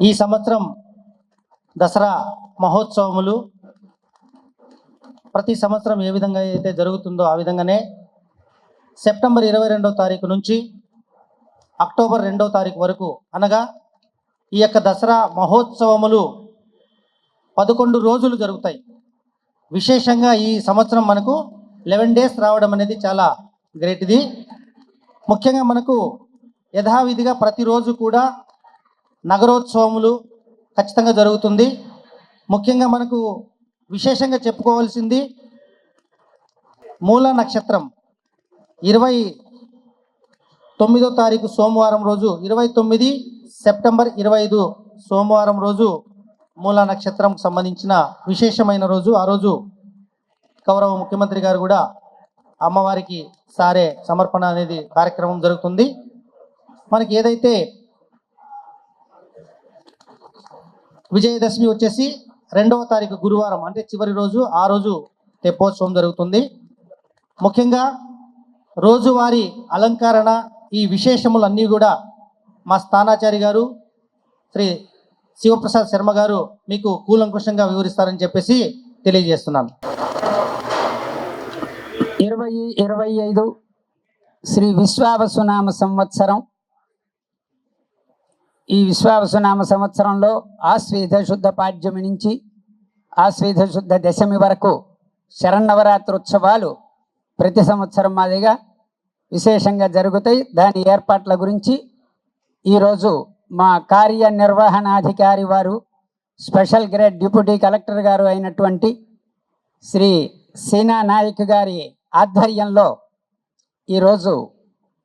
ఈ సంవత్సరం దసరా మహోత్సవములు ప్రతి సంవత్సరం ఏ విధంగా అయితే జరుగుతుందో ఆ విధంగానే సెప్టెంబర్ ఇరవై రెండవ తారీఖు నుంచి అక్టోబర్ రెండవ తారీఖు వరకు అనగా ఈ యొక్క దసరా మహోత్సవములు పదకొండు రోజులు జరుగుతాయి. విశేషంగా ఈ సంవత్సరం మనకు లెవెన్ డేస్ రావడం అనేది చాలా గ్రేట్ ఇది ముఖ్యంగా మనకు యథావిధిగా ప్రతిరోజు కూడా నగరోత్సవములు ఖచ్చితంగా జరుగుతుంది. ముఖ్యంగా మనకు విశేషంగా చెప్పుకోవాల్సింది మూల నక్షత్రం. ఇరవై తొమ్మిదో తారీఖు సోమవారం రోజు ఇరవై తొమ్మిది సెప్టెంబర్ ఇరవై ఐదు సోమవారం రోజు మూల నక్షత్రం సంబంధించిన విశేషమైన రోజు. ఆ రోజు గౌరవ ముఖ్యమంత్రి గారు కూడా అమ్మవారికి సారే సమర్పణ అనేది కార్యక్రమం జరుగుతుంది. మనకి ఏదైతే విజయదశమి వచ్చేసి రెండవ తారీఖు గురువారం అంటే చివరి రోజు ఆ రోజు తెప్పోత్సవం జరుగుతుంది. ముఖ్యంగా రోజువారీ అలంకరణ ఈ విశేషములన్నీ కూడా మా స్థానాచారి గారు శ్రీ శివప్రసాద్ శర్మ గారు మీకు కూలంకుషంగా వివరిస్తారని చెప్పేసి తెలియజేస్తున్నాను. ఇరవై ఇరవై ఐదు శ్రీ విశ్వావసునామ సంవత్సరం ఈ విశ్వావసునామ సంవత్సరంలో ఆశ్వేధ శుద్ధ పాడ్యమి నుంచి ఆశ్వేధ శుద్ధ దశమి వరకు శరన్నవరాత్రి ఉత్సవాలు ప్రతి సంవత్సరం మాదిరిగా విశేషంగా జరుగుతాయి. దాని ఏర్పాట్ల గురించి ఈరోజు మా కార్యనిర్వహణాధికారి వారు స్పెషల్ గ్రేడ్ డిప్యూటీ కలెక్టర్ గారు అయినటువంటి శ్రీ సీనా నాయక్ గారి ఆధ్వర్యంలో ఈరోజు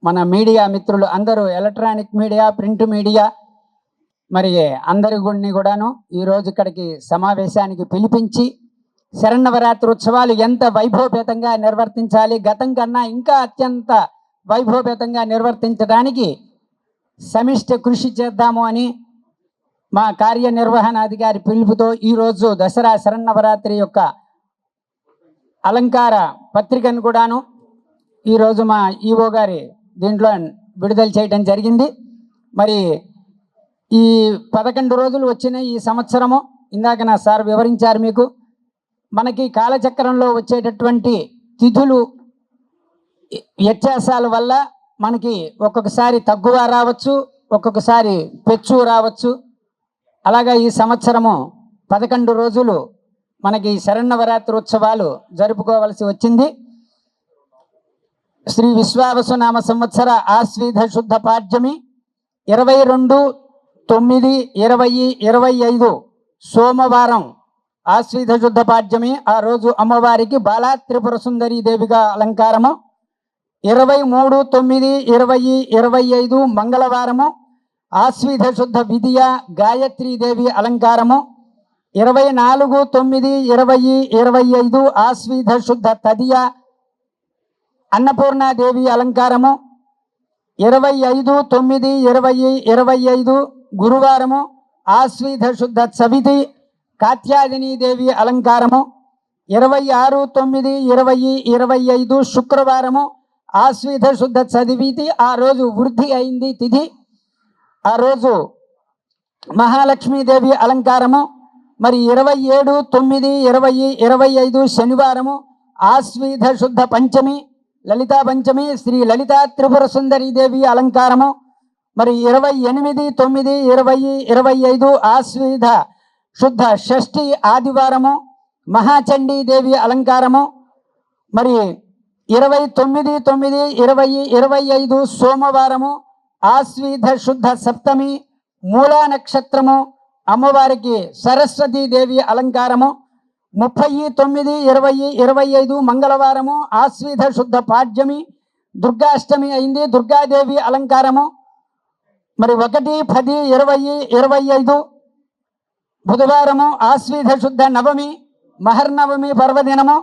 మన మీడియా మిత్రులు అందరూ ఎలక్ట్రానిక్ మీడియా ప్రింట్ మీడియా మరి అందరి గుడిని కూడాను ఈరోజు ఇక్కడికి సమావేశానికి పిలిపించి శరణవరాత్రి ఉత్సవాలు ఎంత వైభవపేతంగా నిర్వర్తించాలి గతం కన్నా ఇంకా అత్యంత వైభవపేతంగా నిర్వర్తించడానికి సమిష్టి కృషి చేద్దాము అని మా కార్యనిర్వహణాధికారి పిలుపుతో ఈరోజు దసరా శరణవరాత్రి యొక్క అలంకార పత్రికను కూడాను ఈరోజు మా ఈఓ గారి దీంట్లో విడుదల చేయడం జరిగింది. మరి ఈ పదకొండు రోజులు వచ్చిన ఈ సంవత్సరము ఇందాక నా సార్ వివరించారు మీకు మనకి కాలచక్రంలో వచ్చేటటువంటి తిథులు వ్యత్యాసాల వల్ల మనకి ఒక్కొక్కసారి తగ్గువ రావచ్చు ఒక్కొక్కసారి పెచ్చు రావచ్చు. అలాగా ఈ సంవత్సరము పదకొండు రోజులు మనకి శరన్నవరాత్రి ఉత్సవాలు జరుపుకోవలసి వచ్చింది. శ్రీ విశ్వావసునామ సంవత్సర ఆశ్వీధ శుద్ధ పాడ్యమి ఇరవై రెండు తొమ్మిది ఇరవై ఇరవై ఐదు సోమవారం ఆశ్వీధ శుద్ధపాడ్యమి ఆ రోజు అమ్మవారికి బాలా త్రిపుర సుందరి దేవిగా అలంకారము. ఇరవై మూడు తొమ్మిది ఇరవై ఇరవై ఐదు మంగళవారము ఆశ్వీధ శుద్ధ విధియ గాయత్రీ దేవి అలంకారము. ఇరవై నాలుగు తొమ్మిది ఇరవై ఇరవై ఐదు ఆశ్వీధ శుద్ధ తదియ అన్నపూర్ణాదేవి అలంకారము. ఇరవై ఐదు తొమ్మిది ఇరవై ఇరవై ఐదు గురువారము ఆశ్వీధ శుద్ధ సవితి దేవి అలంకారము ఇరవై ఆరు తొమ్మిది ఇరవై ఇరవై ఐదు శుక్రవారము ఆశ్వీధ శుద్ధ చదివితి ఆ రోజు వృద్ధి అయింది తిథి. ఆ రోజు మహాలక్ష్మీదేవి అలంకారము మరి ఇరవై ఏడు తొమ్మిది ఇరవై ఇరవై ఐదు శనివారము ఆశ్వీధ శుద్ధ పంచమి లలితా పంచమి శ్రీ లలితా త్రిపుర సుందరి దేవి అలంకారము మరి ఇరవై ఎనిమిది తొమ్మిది ఇరవై ఇరవై ఐదు ఆశ్వీధ శుద్ధ షష్ఠి ఆదివారము మహాచండీ దేవి అలంకారము. మరి ఇరవై తొమ్మిది తొమ్మిది ఇరవై ఇరవై ఐదు సోమవారము ఆశ్వీధ శుద్ధ సప్తమి మూలా నక్షత్రము అమ్మవారికి సరస్వతీ దేవి అలంకారము. ముప్పై తొమ్మిది ఇరవై ఇరవై ఐదు మంగళవారము ఆశ్వీధ శుద్ధ పాడ్యమి దుర్గాష్టమి అయింది దుర్గాదేవి అలంకారము. మరి ఒకటి పది ఇరవై ఇరవై ఐదు. బుధవారము ఆశ్వీధ శుద్ధ నవమి మహర్నవమి పర్వదినము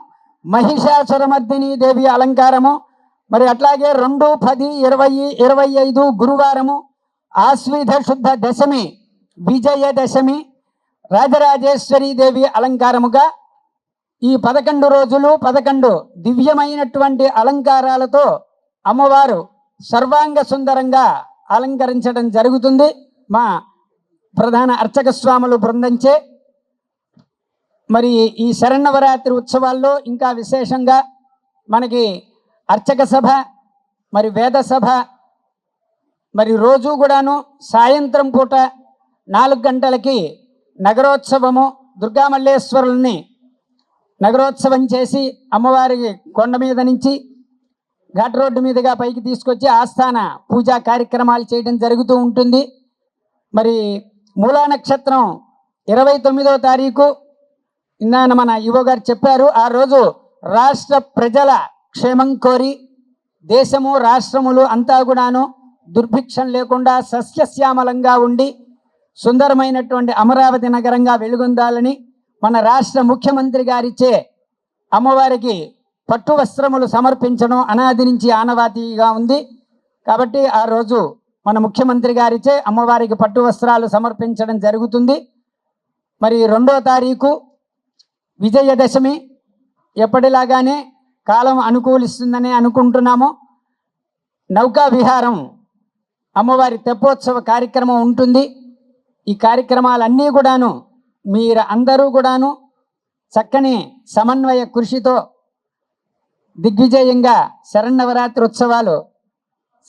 మహిషాసురమర్దిని దేవి అలంకారము. మరి అట్లాగే రెండు పది ఇరవై ఇరవై ఐదు గురువారము ఆశ్వీధ శుద్ధ దశమి విజయదశమి రాజరాజేశ్వరి దేవి అలంకారముగా ఈ పదకొండు రోజులు పదకొండు దివ్యమైనటువంటి అలంకారాలతో అమ్మవారు సర్వాంగ సుందరంగా అలంకరించడం జరుగుతుంది. మా ప్రధాన అర్చక స్వాములు బృందంచే. మరి ఈ శరణవరాత్రి ఉత్సవాల్లో ఇంకా విశేషంగా మనకి అర్చక సభ మరి వేద సభ మరి రోజు కూడాను సాయంత్రం పూట నాలుగు గంటలకి నగరోత్సవము దుర్గామల్లేశ్వరుల్ని నగరోత్సవం చేసి అమ్మవారికి కొండ మీద నుంచి ఘాట్ రోడ్డు మీదుగా పైకి తీసుకొచ్చి ఆస్థాన పూజా కార్యక్రమాలు చేయడం జరుగుతూ ఉంటుంది. మరి మూలా నక్షత్రం ఇరవై తొమ్మిదో తారీఖు ఇందాన మన యువ గారు చెప్పారు. ఆ రోజు రాష్ట్ర ప్రజల క్షేమం కోరి దేశము రాష్ట్రములు అంతా కూడాను దుర్భిక్షం లేకుండా సస్యశ్యామలంగా ఉండి సుందరమైనటువంటి అమరావతి నగరంగా వెలుగొందాలని మన రాష్ట్ర ముఖ్యమంత్రి గారిచే అమ్మవారికి పట్టు వస్త్రములు సమర్పించడం అనాది నుంచి ఆనవాతిగా ఉంది. కాబట్టి ఆ రోజు మన ముఖ్యమంత్రి గారిచే అమ్మవారికి పట్టు వస్త్రాలు సమర్పించడం జరుగుతుంది. మరి రెండో తారీఖు విజయదశమి. ఎప్పటిలాగానే కాలం అనుకూలిస్తుందని అనుకుంటున్నాము. నౌకా విహారం అమ్మవారి తెప్పోత్సవ కార్యక్రమం ఉంటుంది. ఈ కార్యక్రమాలన్నీ కూడాను మీరు అందరూ కూడాను చక్కని సమన్వయ కృషితో దిగ్విజయంగా శరణవరాత్రి ఉత్సవాలు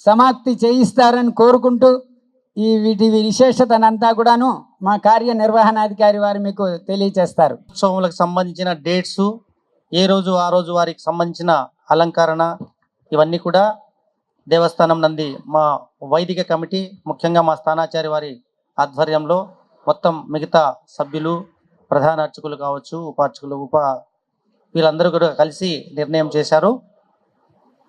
సమాప్తి చేయిస్తారని కోరుకుంటూ ఈ వీటి విశేషతనంతా కూడాను మా కార్యనిర్వహణాధికారి వారు మీకు తెలియచేస్తారు. ఉత్సవములకు సంబంధించిన డేట్స్ ఏ రోజు ఆ రోజు వారికి సంబంధించిన అలంకరణ ఇవన్నీ కూడా దేవస్థానం నంది మా వైదిక కమిటీ ముఖ్యంగా మా స్థానాచారి వారి ఆధ్వర్యంలో మొత్తం మిగతా సభ్యులు ప్రధాన అర్చకులు కావచ్చు ఉపార్చకులు ఉప వీళ్ళందరూ కూడా కలిసి నిర్ణయం చేశారు.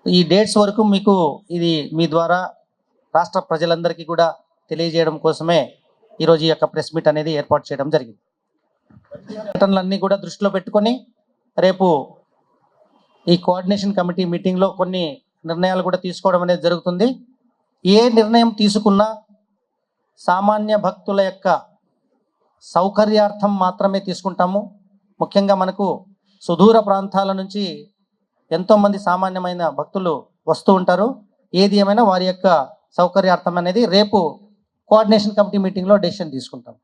ఈ డేట్స్ వరకు మీకు ఇది మీ ద్వారా రాష్ట్ర ప్రజలందరికీ కూడా తెలియజేయడం కోసమే ఈరోజు ఈ యొక్క ప్రెస్ మీట్ అనేది ఏర్పాటు చేయడం జరిగింది. ఘటనలన్నీ కూడా దృష్టిలో పెట్టుకొని రేపు ఈ కోఆర్డినేషన్ కమిటీ మీటింగ్లో కొన్ని నిర్ణయాలు కూడా తీసుకోవడం అనేది జరుగుతుంది. ఏ నిర్ణయం తీసుకున్నా సామాన్య భక్తుల యొక్క సౌకర్యార్థం మాత్రమే తీసుకుంటాము. ముఖ్యంగా మనకు సుదూర ప్రాంతాల నుంచి ఎంతోమంది సామాన్యమైన భక్తులు వస్తూ ఉంటారు. ఏది ఏమైనా వారి యొక్క సౌకర్యార్థం అనేది రేపు కోఆర్డినేషన్ కమిటీ మీటింగ్లో డెసిషన్ తీసుకుంటాం.